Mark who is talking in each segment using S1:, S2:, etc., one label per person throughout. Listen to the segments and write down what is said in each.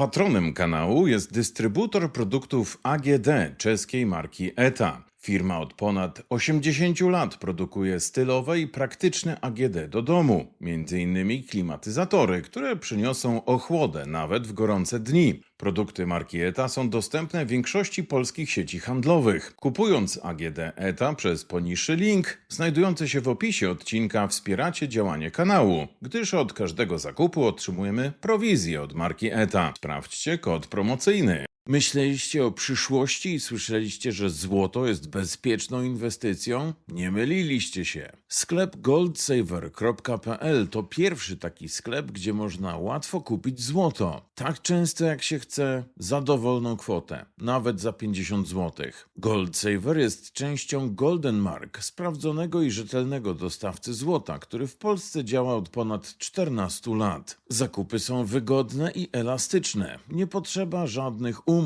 S1: Patronem kanału jest dystrybutor produktów AGD czeskiej marki ETA. Firma od ponad 80 lat produkuje stylowe i praktyczne AGD do domu, m.in. klimatyzatory, które przyniosą ochłodę nawet w gorące dni. Produkty marki ETA są dostępne w większości polskich sieci handlowych. Kupując AGD ETA przez poniższy link, znajdujący się w opisie odcinka, wspieracie działanie kanału, gdyż od każdego zakupu otrzymujemy prowizję od marki ETA. Sprawdźcie kod promocyjny. Myśleliście o przyszłości i słyszeliście, że złoto jest bezpieczną inwestycją? Nie myliliście się. Sklep goldsaver.pl to pierwszy taki sklep, gdzie można łatwo kupić złoto. Tak często jak się chce, za dowolną kwotę, nawet za 50 zł. Goldsaver jest częścią Golden Mark, sprawdzonego i rzetelnego dostawcy złota, który w Polsce działa od ponad 14 lat. Zakupy są wygodne i elastyczne. Nie potrzeba żadnych umów.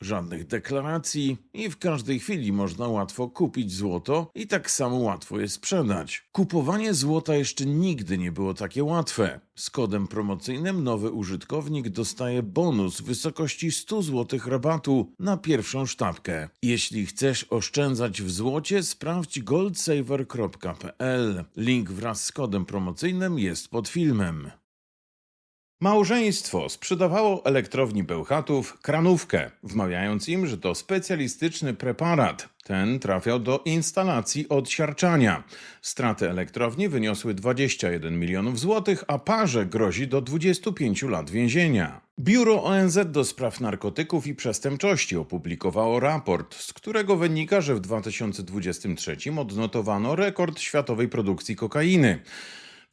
S1: Żadnych deklaracji i w każdej chwili można łatwo kupić złoto i tak samo łatwo je sprzedać. Kupowanie złota jeszcze nigdy nie było takie łatwe. Z kodem promocyjnym nowy użytkownik dostaje bonus w wysokości 100 zł rabatu na pierwszą sztabkę. Jeśli chcesz oszczędzać w złocie, sprawdź goldsaver.pl. Link wraz z kodem promocyjnym jest pod filmem. Małżeństwo sprzedawało elektrowni Bełchatów kranówkę, wmawiając im, że to specjalistyczny preparat. Ten trafiał do instalacji odsiarczania. Straty elektrowni wyniosły 21 milionów złotych, a parze grozi do 25 lat więzienia. Biuro ONZ do spraw narkotyków i przestępczości opublikowało raport, z którego wynika, że w 2023 odnotowano rekord światowej produkcji kokainy.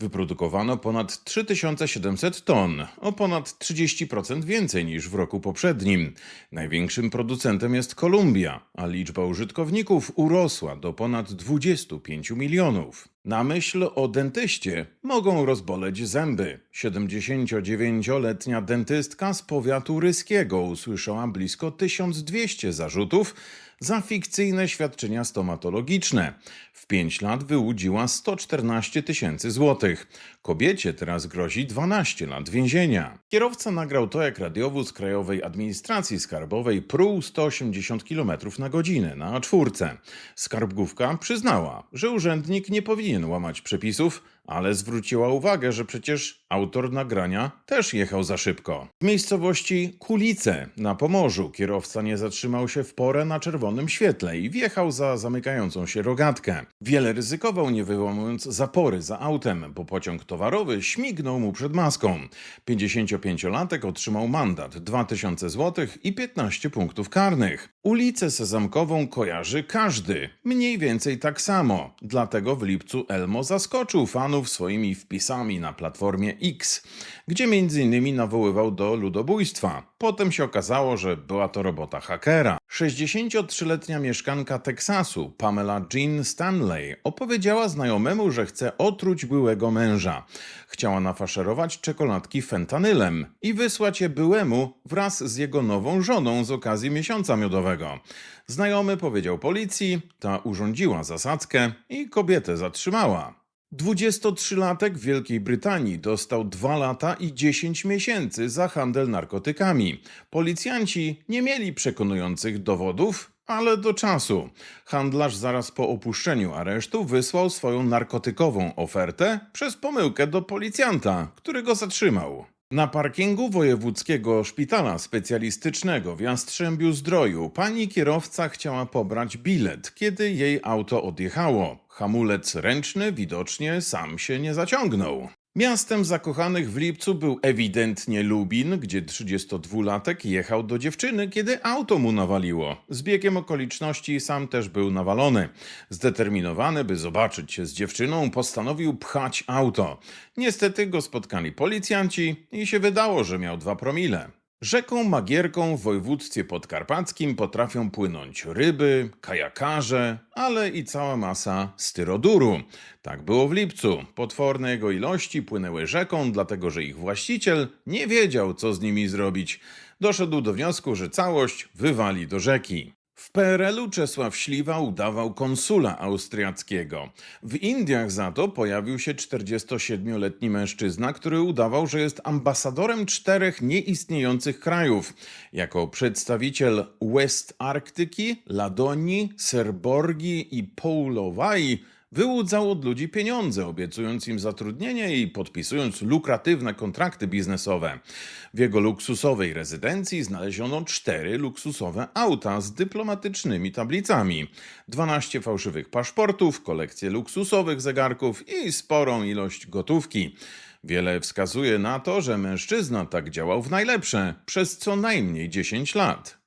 S1: Wyprodukowano ponad 3700 ton, o ponad 30% więcej niż w roku poprzednim. Największym producentem jest Kolumbia, a liczba użytkowników urosła do ponad 25 milionów. Na myśl o dentyście mogą rozboleć zęby. 79-letnia dentystka z powiatu ryskiego usłyszała blisko 1200 zarzutów za fikcyjne świadczenia stomatologiczne. W 5 lat wyłudziła 114 tysięcy złotych. Kobiecie teraz grozi 12 lat więzienia. Kierowca nagrał to, jak radiowóz Krajowej Administracji Skarbowej pruł 180 km na godzinę na czwórce. Skarbówka przyznała, że urzędnik nie powinien łamać przepisów, ale zwróciła uwagę, że przecież autor nagrania też jechał za szybko. W miejscowości Kulice na Pomorzu kierowca nie zatrzymał się w porę na czerwonym świetle i wjechał za zamykającą się rogatkę. Wiele ryzykował, nie wyłamując zapory za autem, bo pociąg towarowy śmignął mu przed maską. 55-latek otrzymał mandat 2000 zł i 15 punktów karnych. Ulicę Sezamkową kojarzy każdy, mniej więcej tak samo. Dlatego w lipcu Elmo zaskoczył fanów swoimi wpisami na platformie X, gdzie m.in. nawoływał do ludobójstwa. Potem się okazało, że była to robota hakera. 63-letnia mieszkanka Teksasu, Pamela Jean Stanley, opowiedziała znajomemu, że chce otruć byłego męża. Chciała nafaszerować czekoladki fentanylem i wysłać je byłemu wraz z jego nową żoną z okazji miesiąca miodowego. Znajomy powiedział policji, ta urządziła zasadzkę i kobietę zatrzymała. 23-latek w Wielkiej Brytanii dostał 2 lata i 10 miesięcy za handel narkotykami. Policjanci nie mieli przekonujących dowodów, ale do czasu. Handlarz zaraz po opuszczeniu aresztu wysłał swoją narkotykową ofertę przez pomyłkę do policjanta, który go zatrzymał. Na parkingu wojewódzkiego szpitala specjalistycznego w Jastrzębiu Zdroju pani kierowca chciała pobrać bilet, kiedy jej auto odjechało. Hamulec ręczny widocznie sam się nie zaciągnął. Miastem zakochanych w lipcu był ewidentnie Lubin, gdzie 32-latek jechał do dziewczyny, kiedy auto mu nawaliło. Z biegiem okoliczności sam też był nawalony. Zdeterminowany, by zobaczyć się z dziewczyną, postanowił pchać auto. Niestety go spotkali policjanci i się wydało, że miał dwa promile. Rzeką Magierką w województwie podkarpackim potrafią płynąć ryby, kajakarze, ale i cała masa styroduru. Tak było w lipcu. Potworne jego ilości płynęły rzeką, dlatego że ich właściciel nie wiedział, co z nimi zrobić. Doszedł do wniosku, że całość wywali do rzeki. W PRL-u Czesław Śliwa udawał konsula austriackiego. W Indiach za to pojawił się 47-letni mężczyzna, który udawał, że jest ambasadorem czterech nieistniejących krajów. Jako przedstawiciel West Arktyki, Ladonii, Serborgi i Poulowai wyłudzał od ludzi pieniądze, obiecując im zatrudnienie i podpisując lukratywne kontrakty biznesowe. W jego luksusowej rezydencji znaleziono cztery luksusowe auta z dyplomatycznymi tablicami, 12 fałszywych paszportów, kolekcję luksusowych zegarków i sporą ilość gotówki. Wiele wskazuje na to, że mężczyzna tak działał w najlepsze przez co najmniej 10 lat.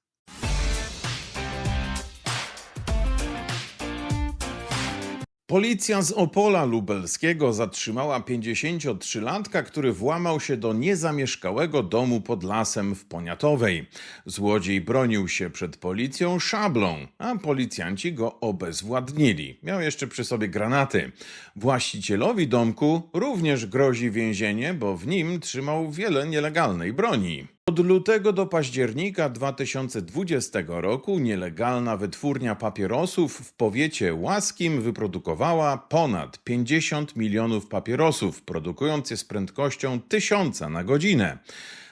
S1: Policja z Opola Lubelskiego zatrzymała 53-latka, który włamał się do niezamieszkałego domu pod lasem w Poniatowej. Złodziej bronił się przed policją szablą, a policjanci go obezwładnili. Miał jeszcze przy sobie granaty. Właścicielowi domku również grozi więzienie, bo w nim trzymał wiele nielegalnej broni. Od lutego do października 2020 roku nielegalna wytwórnia papierosów w powiecie łaskim wyprodukowała ponad 50 milionów papierosów, produkując je z prędkością 1000 na godzinę.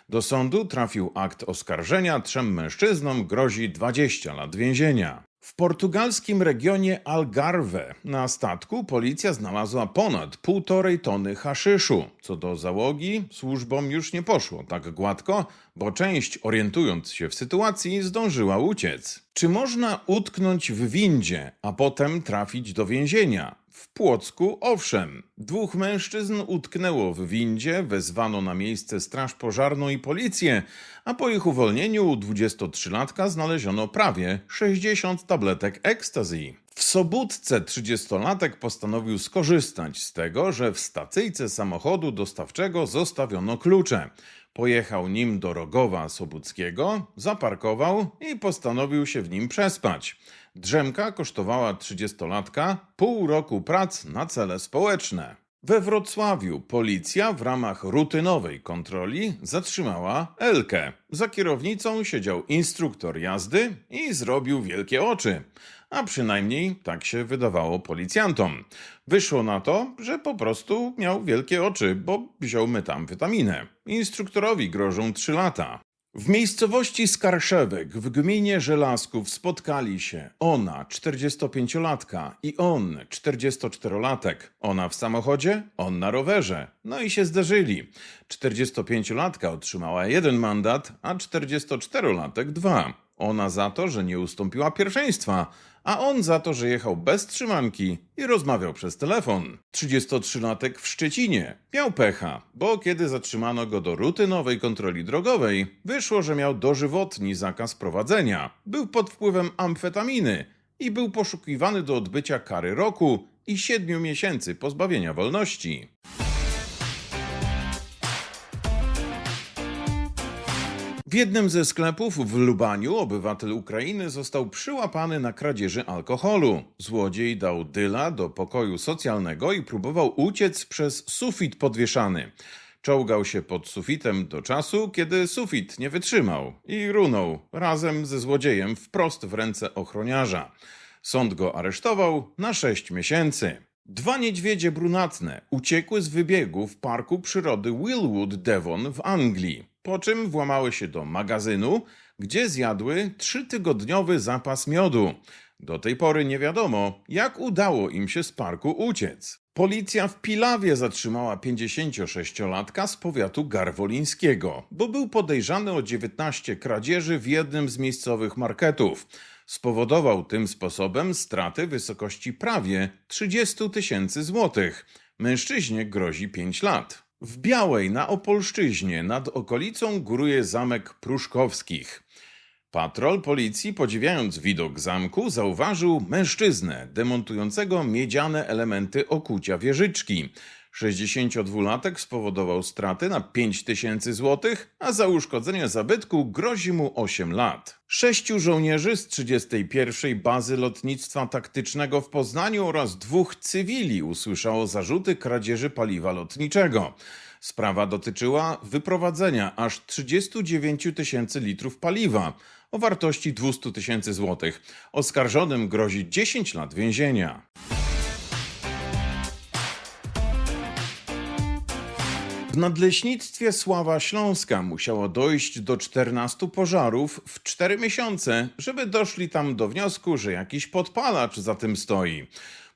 S1: Do sądu trafił akt oskarżenia, trzem mężczyznom grozi 20 lat więzienia. W portugalskim regionie Algarve na statku policja znalazła ponad półtorej tony haszyszu. Co do załogi, służbom już nie poszło tak gładko, bo część, orientując się w sytuacji, zdążyła uciec. Czy można utknąć w windzie, a potem trafić do więzienia? W Płocku owszem. Dwóch mężczyzn utknęło w windzie, wezwano na miejsce straż pożarną i policję, a po ich uwolnieniu u 23-latka znaleziono prawie 60 tabletek ekstazji. W Sobótce 30-latek postanowił skorzystać z tego, że w stacyjce samochodu dostawczego zostawiono klucze. Pojechał nim do Rogowa Sobóckiego, zaparkował i postanowił się w nim przespać. Drzemka kosztowała 30-latka pół roku prac na cele społeczne. We Wrocławiu policja w ramach rutynowej kontroli zatrzymała Elkę. Za kierownicą siedział instruktor jazdy i zrobił wielkie oczy. A przynajmniej tak się wydawało policjantom. Wyszło na to, że po prostu miał wielkie oczy, bo wziął metamfetaminę. Instruktorowi grożą 3 lata. W miejscowości Skarszewek w gminie Żelazków spotkali się ona, 45-latka i on, 44-latek. Ona w samochodzie, on na rowerze. No i się zderzyli. 45-latka otrzymała jeden mandat, a 44-latek dwa. Ona za to, że nie ustąpiła pierwszeństwa, a on za to, że jechał bez trzymanki i rozmawiał przez telefon. 33-latek w Szczecinie miał pecha, bo kiedy zatrzymano go do rutynowej kontroli drogowej, wyszło, że miał dożywotni zakaz prowadzenia. Był pod wpływem amfetaminy i był poszukiwany do odbycia kary roku i siedmiu miesięcy pozbawienia wolności. W jednym ze sklepów w Lubaniu obywatel Ukrainy został przyłapany na kradzieży alkoholu. Złodziej dał dyla do pokoju socjalnego i próbował uciec przez sufit podwieszany. Czołgał się pod sufitem do czasu, kiedy sufit nie wytrzymał i runął razem ze złodziejem wprost w ręce ochroniarza. Sąd go aresztował na sześć miesięcy. Dwa niedźwiedzie brunatne uciekły z wybiegu w parku przyrody Willwood Devon w Anglii, po czym włamały się do magazynu, gdzie zjadły trzytygodniowy zapas miodu. Do tej pory nie wiadomo, jak udało im się z parku uciec. Policja w Pilawie zatrzymała 56-latka z powiatu garwolińskiego, bo był podejrzany o 19 kradzieży w jednym z miejscowych marketów. Spowodował tym sposobem straty wysokości prawie 30 tysięcy złotych. Mężczyźnie grozi 5 lat. W Białej na Opolszczyźnie nad okolicą góruje zamek Pruszkowskich. Patrol policji, podziwiając widok zamku, zauważył mężczyznę demontującego miedziane elementy okucia wieżyczki. 62-latek spowodował straty na 5 tysięcy złotych, a za uszkodzenie zabytku grozi mu 8 lat. Sześciu żołnierzy z 31. Bazy Lotnictwa Taktycznego w Poznaniu oraz dwóch cywili usłyszało zarzuty kradzieży paliwa lotniczego. Sprawa dotyczyła wyprowadzenia aż 39 tysięcy litrów paliwa o wartości 200 tysięcy złotych. Oskarżonym grozi 10 lat więzienia. W nadleśnictwie Sława Śląska musiało dojść do 14 pożarów w 4 miesiące, żeby doszli tam do wniosku, że jakiś podpalacz za tym stoi.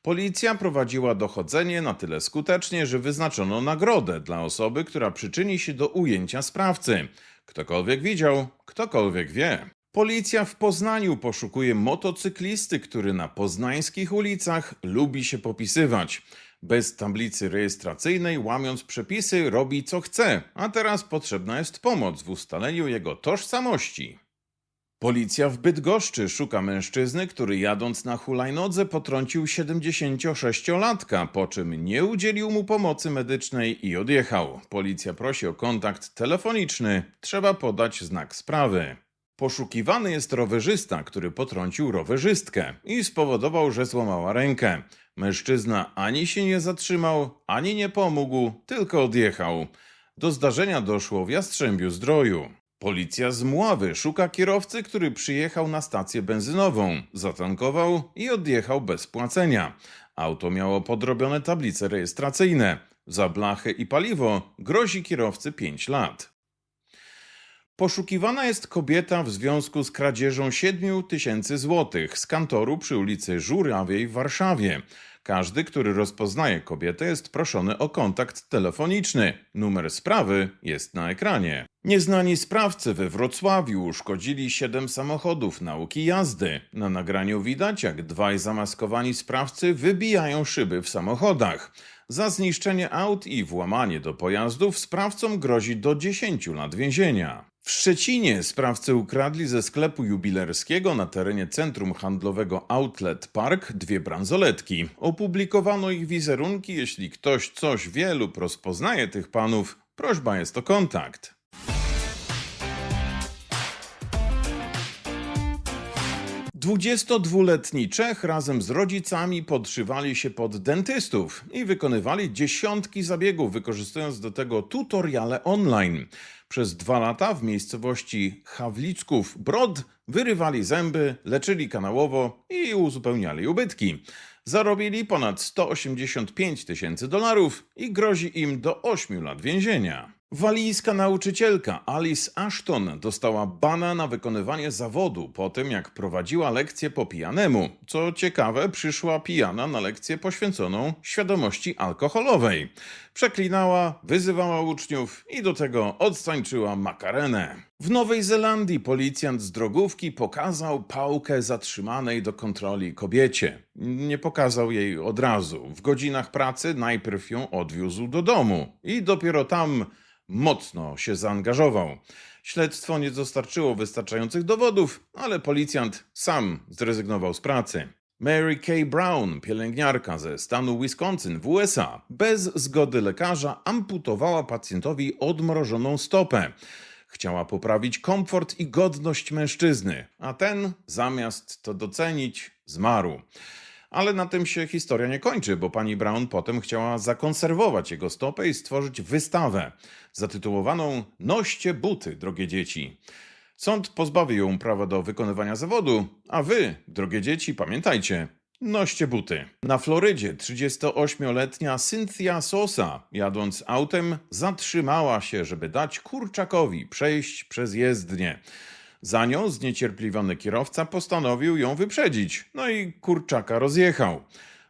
S1: Policja prowadziła dochodzenie na tyle skutecznie, że wyznaczono nagrodę dla osoby, która przyczyni się do ujęcia sprawcy. Ktokolwiek widział, ktokolwiek wie. Policja w Poznaniu poszukuje motocyklisty, który na poznańskich ulicach lubi się popisywać. Bez tablicy rejestracyjnej, łamiąc przepisy, robi co chce, a teraz potrzebna jest pomoc w ustaleniu jego tożsamości. Policja w Bydgoszczy szuka mężczyzny, który jadąc na hulajnodze potrącił 76-latka, po czym nie udzielił mu pomocy medycznej i odjechał. Policja prosi o kontakt telefoniczny, trzeba podać znak sprawy. Poszukiwany jest rowerzysta, który potrącił rowerzystkę i spowodował, że złamała rękę. Mężczyzna ani się nie zatrzymał, ani nie pomógł, tylko odjechał. Do zdarzenia doszło w Jastrzębiu Zdroju. Policja z Mławy szuka kierowcy, który przyjechał na stację benzynową, zatankował i odjechał bez płacenia. Auto miało podrobione tablice rejestracyjne. Za blachę i paliwo grozi kierowcy 5 lat. Poszukiwana jest kobieta w związku z kradzieżą 7 tysięcy złotych z kantoru przy ulicy Żurawiej w Warszawie. Każdy, który rozpoznaje kobietę, jest proszony o kontakt telefoniczny. Numer sprawy jest na ekranie. Nieznani sprawcy we Wrocławiu uszkodzili 7 samochodów nauki jazdy. Na nagraniu widać, jak dwaj zamaskowani sprawcy wybijają szyby w samochodach. Za zniszczenie aut i włamanie do pojazdów sprawcom grozi do 10 lat więzienia. W Szczecinie sprawcy ukradli ze sklepu jubilerskiego na terenie centrum handlowego Outlet Park dwie bransoletki. Opublikowano ich wizerunki. Jeśli ktoś coś wie lub rozpoznaje tych panów, prośba jest o kontakt. Dwudziestodwuletni Czech razem z rodzicami podszywali się pod dentystów i wykonywali dziesiątki zabiegów, wykorzystując do tego tutoriale online. Przez dwa lata w miejscowości Hawlicków Brod wyrywali zęby, leczyli kanałowo i uzupełniali ubytki. Zarobili ponad 185 tysięcy dolarów i grozi im do 8 lat więzienia. Walijska nauczycielka Alice Ashton dostała bana na wykonywanie zawodu po tym, jak prowadziła lekcję po pijanemu. Co ciekawe, przyszła pijana na lekcję poświęconą świadomości alkoholowej. Przeklinała, wyzywała uczniów i do tego odstańczyła makarenę. W Nowej Zelandii policjant z drogówki pokazał pałkę zatrzymanej do kontroli kobiecie. Nie pokazał jej od razu. W godzinach pracy najpierw ją odwiózł do domu i dopiero tam mocno się zaangażował. Śledztwo nie dostarczyło wystarczających dowodów, ale policjant sam zrezygnował z pracy. Mary Kay Brown, pielęgniarka ze stanu Wisconsin w USA, bez zgody lekarza amputowała pacjentowi odmrożoną stopę. Chciała poprawić komfort i godność mężczyzny, a ten, zamiast to docenić, zmarł. Ale na tym się historia nie kończy, bo pani Brown potem chciała zakonserwować jego stopę i stworzyć wystawę zatytułowaną Noście buty, drogie dzieci. Sąd pozbawił ją prawa do wykonywania zawodu, a wy, drogie dzieci, pamiętajcie, noście buty. Na Florydzie 38-letnia Cynthia Sosa, jadąc autem, zatrzymała się, żeby dać kurczakowi przejść przez jezdnię. Za nią zniecierpliwiony kierowca postanowił ją wyprzedzić, no i kurczaka rozjechał.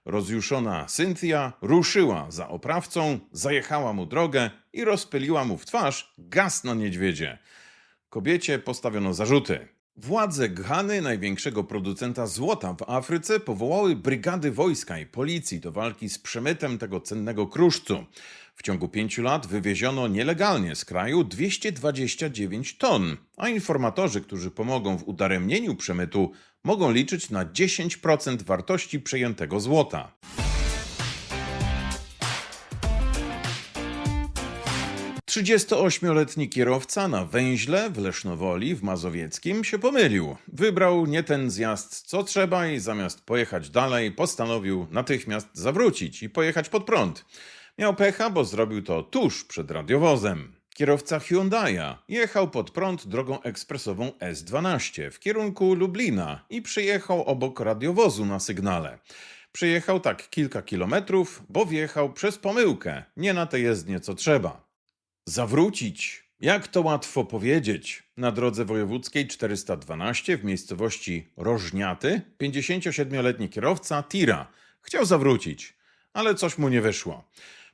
S1: Rozjuszona Cynthia ruszyła za oprawcą, zajechała mu drogę i rozpyliła mu w twarz gaz na niedźwiedzie. Kobiecie postawiono zarzuty. Władze Ghany, największego producenta złota w Afryce, powołały brygady wojska i policji do walki z przemytem tego cennego kruszcu. W ciągu pięciu lat wywieziono nielegalnie z kraju 229 ton, a informatorzy, którzy pomogą w udaremnieniu przemytu, mogą liczyć na 10% wartości przejętego złota. 38-letni kierowca na węźle w Lesznowoli w Mazowieckim się pomylił. Wybrał nie ten zjazd co trzeba i zamiast pojechać dalej postanowił natychmiast zawrócić i pojechać pod prąd. Miał pecha, bo zrobił to tuż przed radiowozem. Kierowca Hyundai'a jechał pod prąd drogą ekspresową S12 w kierunku Lublina i przyjechał obok radiowozu na sygnale. Przyjechał tak kilka kilometrów, bo wjechał przez pomyłkę, nie na tę jezdnię co trzeba. Zawrócić. Jak to łatwo powiedzieć. Na drodze wojewódzkiej 412 w miejscowości Rożniaty 57-letni kierowca tira chciał zawrócić, ale coś mu nie wyszło.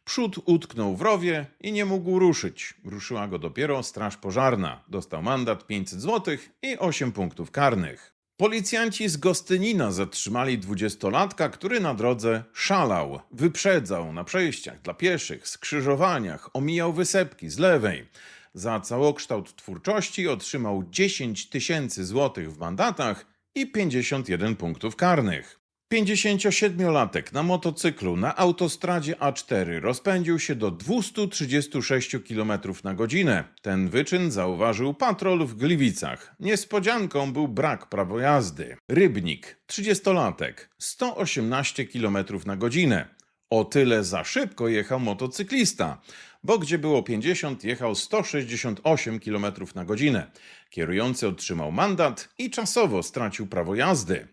S1: Przód utknął w rowie i nie mógł ruszyć. Ruszyła go dopiero straż pożarna. Dostał mandat 500 zł i 8 punktów karnych. Policjanci z Gostynina zatrzymali dwudziestolatka, który na drodze szalał, wyprzedzał na przejściach dla pieszych, skrzyżowaniach, omijał wysepki z lewej. Za całokształt twórczości otrzymał 10 tysięcy złotych w mandatach i 51 punktów karnych. 57-latek na motocyklu na autostradzie A4 rozpędził się do 236 km na godzinę. Ten wyczyn zauważył patrol w Gliwicach. Niespodzianką był brak prawo jazdy. Rybnik, 30-latek, 118 km na godzinę. O tyle za szybko jechał motocyklista, bo gdzie było 50, jechał 168 km na godzinę. Kierujący otrzymał mandat i czasowo stracił prawo jazdy.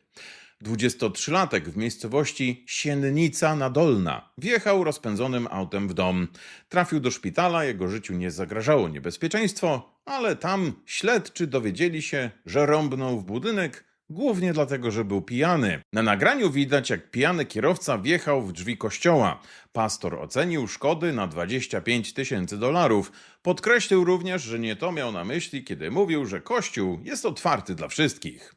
S1: 23-latek w miejscowości Siennica Nadolna wjechał rozpędzonym autem w dom. Trafił do szpitala, jego życiu nie zagrażało niebezpieczeństwo, ale tam śledczy dowiedzieli się, że rąbnął w budynek głównie dlatego, że był pijany. Na nagraniu widać, jak pijany kierowca wjechał w drzwi kościoła. Pastor ocenił szkody na 25 tysięcy dolarów. Podkreślił również, że nie to miał na myśli, kiedy mówił, że kościół jest otwarty dla wszystkich.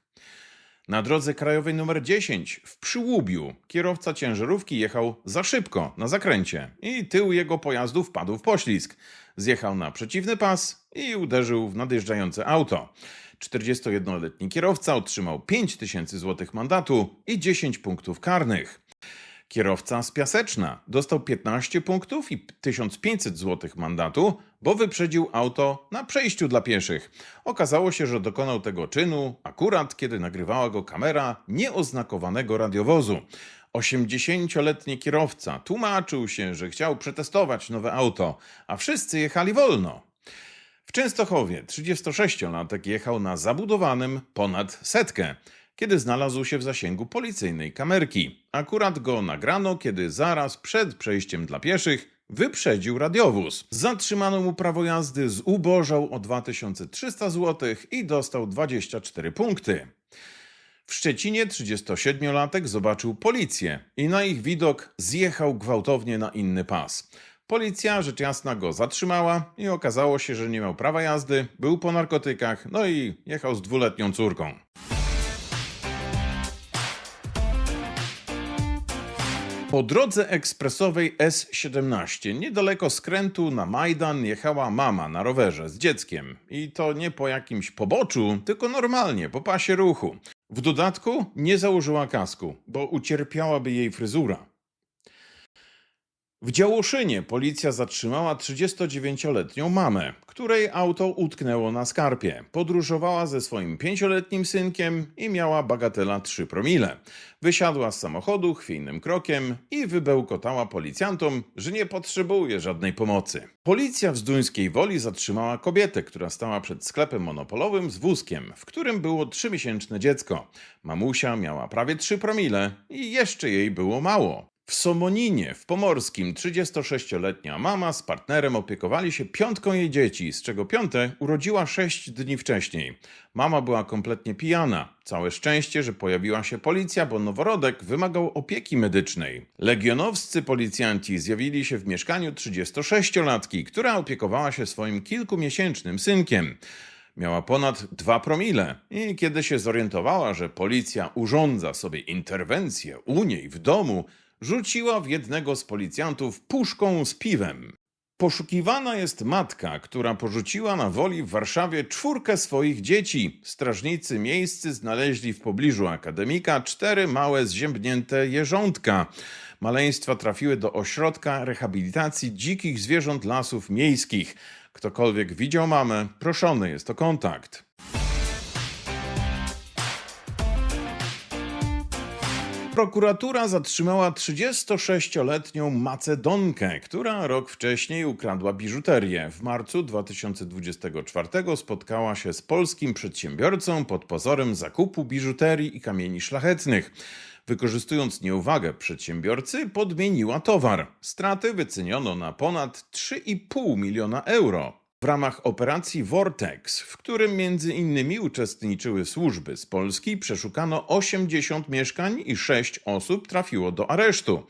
S1: Na drodze krajowej nr 10 w Przyłubiu kierowca ciężarówki jechał za szybko na zakręcie i tył jego pojazdu wpadł w poślizg. Zjechał na przeciwny pas i uderzył w nadjeżdżające auto. 41-letni kierowca otrzymał 5 tysięcy złotych mandatu i 10 punktów karnych. Kierowca z Piaseczna dostał 15 punktów i 1500 zł mandatu, bo wyprzedził auto na przejściu dla pieszych. Okazało się, że dokonał tego czynu akurat kiedy nagrywała go kamera nieoznakowanego radiowozu. 80-letni kierowca tłumaczył się, że chciał przetestować nowe auto, a wszyscy jechali wolno. W Częstochowie 36-latek jechał na zabudowanym ponad setkę kiedy znalazł się w zasięgu policyjnej kamerki. Akurat go nagrano, kiedy zaraz przed przejściem dla pieszych wyprzedził radiowóz. Zatrzymano mu prawo jazdy, zubożał o 2300 zł i dostał 24 punkty. W Szczecinie 37-latek zobaczył policję i na ich widok zjechał gwałtownie na inny pas. Policja rzecz jasna go zatrzymała i okazało się, że nie miał prawa jazdy, był po narkotykach, no i jechał z dwuletnią córką. Po drodze ekspresowej S17 niedaleko skrętu na Majdan jechała mama na rowerze z dzieckiem. I to nie po jakimś poboczu, tylko normalnie, po pasie ruchu. W dodatku nie założyła kasku, bo ucierpiałaby jej fryzura. W Działoszynie policja zatrzymała 39-letnią mamę, której auto utknęło na skarpie. Podróżowała ze swoim pięcioletnim synkiem i miała bagatela 3 promile. Wysiadła z samochodu chwiejnym krokiem i wybełkotała policjantom, że nie potrzebuje żadnej pomocy. Policja w Zduńskiej Woli zatrzymała kobietę, która stała przed sklepem monopolowym z wózkiem, w którym było trzymiesięczne dziecko. Mamusia miała prawie 3 promile i jeszcze jej było mało. W Somoninie, w Pomorskim, 36-letnia mama z partnerem opiekowali się piątką jej dzieci, z czego piąte urodziła 6 dni wcześniej. Mama była kompletnie pijana. Całe szczęście, że pojawiła się policja, bo noworodek wymagał opieki medycznej. Legionowscy policjanci zjawili się w mieszkaniu 36-latki, która opiekowała się swoim kilkumiesięcznym synkiem. Miała ponad 2 promile i kiedy się zorientowała, że policja urządza sobie interwencję u niej w domu, rzuciła w jednego z policjantów puszką z piwem. Poszukiwana jest matka, która porzuciła na woli w Warszawie czwórkę swoich dzieci. Strażnicy miejscy znaleźli w pobliżu akademika cztery małe zziębnięte jeżątka. Maleństwa trafiły do ośrodka rehabilitacji dzikich zwierząt lasów miejskich. Ktokolwiek widział mamę, proszony jest o kontakt. Prokuratura zatrzymała 36-letnią Macedonkę, która rok wcześniej ukradła biżuterię. W marcu 2024 spotkała się z polskim przedsiębiorcą pod pozorem zakupu biżuterii i kamieni szlachetnych. Wykorzystując nieuwagę przedsiębiorcy, podmieniła towar. Straty wyceniono na ponad 3,5 miliona euro. W ramach operacji Vortex, w którym między innymi uczestniczyły służby z Polski, przeszukano 80 mieszkań i 6 osób trafiło do aresztu.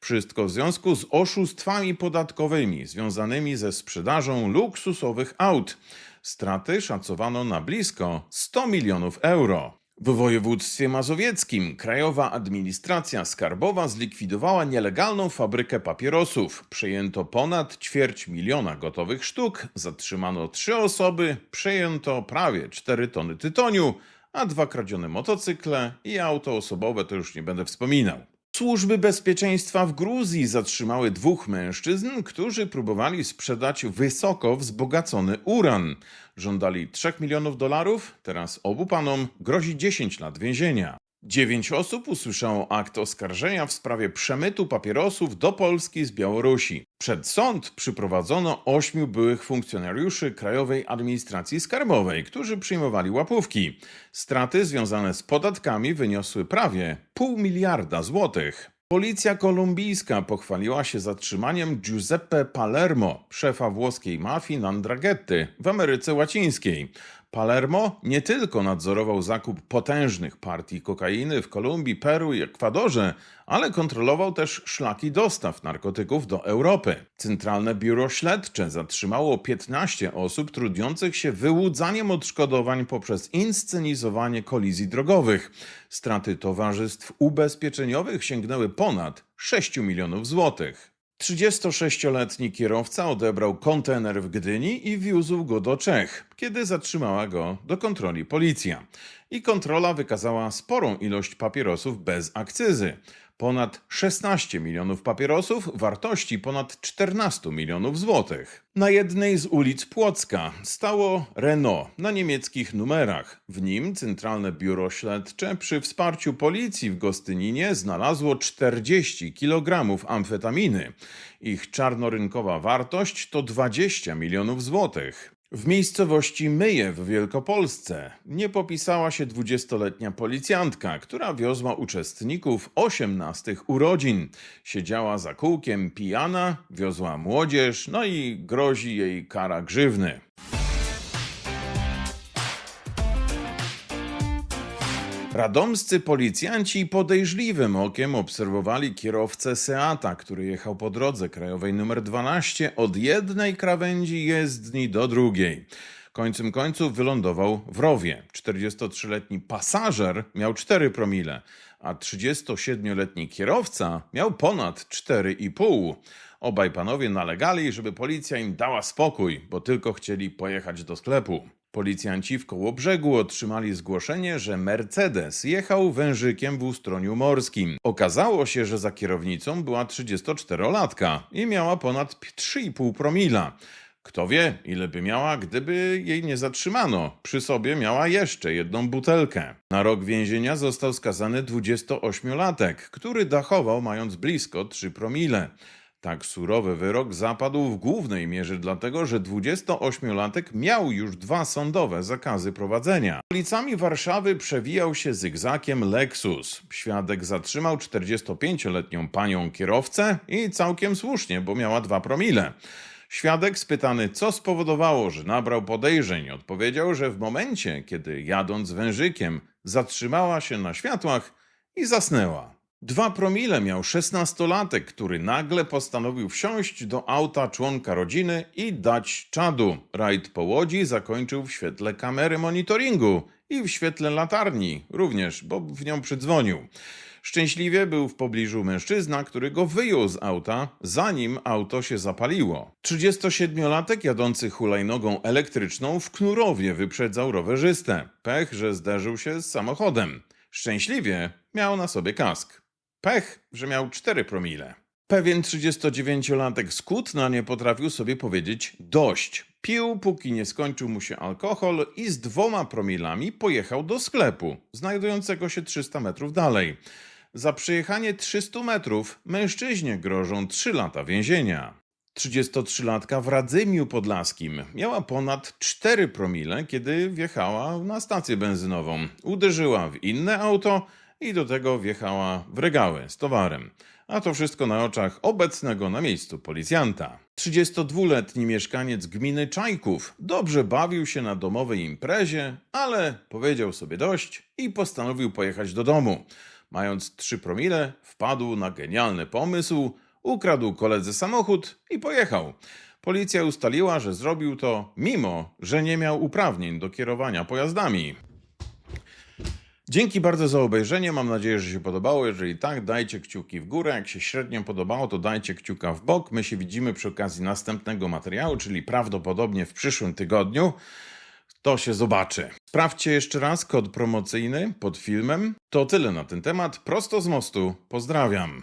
S1: Wszystko w związku z oszustwami podatkowymi związanymi ze sprzedażą luksusowych aut. Straty szacowano na blisko 100 milionów euro. W województwie mazowieckim Krajowa Administracja Skarbowa zlikwidowała nielegalną fabrykę papierosów. Przejęto ponad ćwierć miliona gotowych sztuk, zatrzymano trzy osoby, przejęto prawie 4 tony tytoniu, a dwa kradzione motocykle i auto osobowe to już nie będę wspominał. Służby bezpieczeństwa w Gruzji zatrzymały dwóch mężczyzn, którzy próbowali sprzedać wysoko wzbogacony uran. Żądali 3 milionów dolarów, teraz obu panom grozi 10 lat więzienia. Dziewięć osób usłyszało akt oskarżenia w sprawie przemytu papierosów do Polski z Białorusi. Przed sąd przyprowadzono ośmiu byłych funkcjonariuszy Krajowej Administracji Skarbowej, którzy przyjmowali łapówki. Straty związane z podatkami wyniosły prawie pół miliarda złotych. Policja kolumbijska pochwaliła się zatrzymaniem Giuseppe Palermo, szefa włoskiej mafii Nandragetty w Ameryce Łacińskiej. Palermo nie tylko nadzorował zakup potężnych partii kokainy w Kolumbii, Peru i Ekwadorze, ale kontrolował też szlaki dostaw narkotyków do Europy. Centralne Biuro Śledcze zatrzymało 15 osób trudniących się wyłudzaniem odszkodowań poprzez inscenizowanie kolizji drogowych. Straty towarzystw ubezpieczeniowych sięgnęły ponad 6 milionów złotych. 36-letni kierowca odebrał kontener w Gdyni i wiózł go do Czech, kiedy zatrzymała go do kontroli policja. I kontrola wykazała sporą ilość papierosów bez akcyzy. Ponad 16 milionów papierosów wartości ponad 14 milionów złotych. Na jednej z ulic Płocka stało Renault na niemieckich numerach. W nim Centralne Biuro Śledcze przy wsparciu policji w Gostyninie znalazło 40 kg amfetaminy. Ich czarnorynkowa wartość to 20 milionów złotych. W miejscowości Myje w Wielkopolsce nie popisała się 20-letnia policjantka, która wiozła uczestników 18 urodzin. Siedziała za kółkiem pijana, wiozła młodzież, no i grozi jej kara grzywny. Radomscy policjanci podejrzliwym okiem obserwowali kierowcę Seata, który jechał po drodze krajowej nr 12 od jednej krawędzi jezdni do drugiej. Końcem końców wylądował w rowie. 43-letni pasażer miał 4 promile, a 37-letni kierowca miał ponad 4,5. Obaj panowie nalegali, żeby policja im dała spokój, bo tylko chcieli pojechać do sklepu. Policjanci w Kołobrzegu otrzymali zgłoszenie, że Mercedes jechał wężykiem w ustroniu morskim. Okazało się, że za kierownicą była 34-latka i miała ponad 3,5 promila. Kto wie, ile by miała, gdyby jej nie zatrzymano. Przy sobie miała jeszcze jedną butelkę. Na rok więzienia został skazany 28-latek, który dachował mając blisko 3 promile. Tak surowy wyrok zapadł w głównej mierze dlatego, że 28-latek miał już dwa sądowe zakazy prowadzenia. Ulicami Warszawy przewijał się zygzakiem Lexus. Świadek zatrzymał 45-letnią panią kierowcę i całkiem słusznie, bo miała dwa promile. Świadek spytany, co spowodowało, że nabrał podejrzeń, odpowiedział, że w momencie, kiedy jadąc wężykiem, zatrzymała się na światłach i zasnęła. Dwa promile miał szesnastolatek, który nagle postanowił wsiąść do auta członka rodziny i dać czadu. Rajd po łodzi zakończył w świetle kamery monitoringu i w świetle latarni również, bo w nią przydzwonił. Szczęśliwie był w pobliżu mężczyzna, który go wyjął z auta, zanim auto się zapaliło. 37-latek jadący hulajnogą elektryczną w Knurowie wyprzedzał rowerzystę. Pech, że zderzył się z samochodem. Szczęśliwie miał na sobie kask. Pech, że miał 4 promile. Pewien 39-latek z Kutna nie potrafił sobie powiedzieć dość. Pił, póki nie skończył mu się alkohol i z dwoma promilami pojechał do sklepu, znajdującego się 300 metrów dalej. Za przejechanie 300 metrów mężczyźnie grożą 3 lata więzienia. 33-latka w Radzymiu Podlaskim miała ponad 4 promile, kiedy wjechała na stację benzynową. Uderzyła w inne auto i do tego wjechała w regały z towarem. A to wszystko na oczach obecnego na miejscu policjanta. 32-letni mieszkaniec gminy Czajków dobrze bawił się na domowej imprezie, ale powiedział sobie dość i postanowił pojechać do domu. Mając 3 promile, wpadł na genialny pomysł, ukradł koledze samochód i pojechał. Policja ustaliła, że zrobił to mimo, że nie miał uprawnień do kierowania pojazdami. Dzięki bardzo za obejrzenie. Mam nadzieję, że się podobało. Jeżeli tak, dajcie kciuki w górę. Jak się średnio podobało, to dajcie kciuka w bok. My się widzimy przy okazji następnego materiału, czyli prawdopodobnie w przyszłym tygodniu. To się zobaczy. Sprawdźcie jeszcze raz kod promocyjny pod filmem. To tyle na ten temat. Prosto z mostu. Pozdrawiam.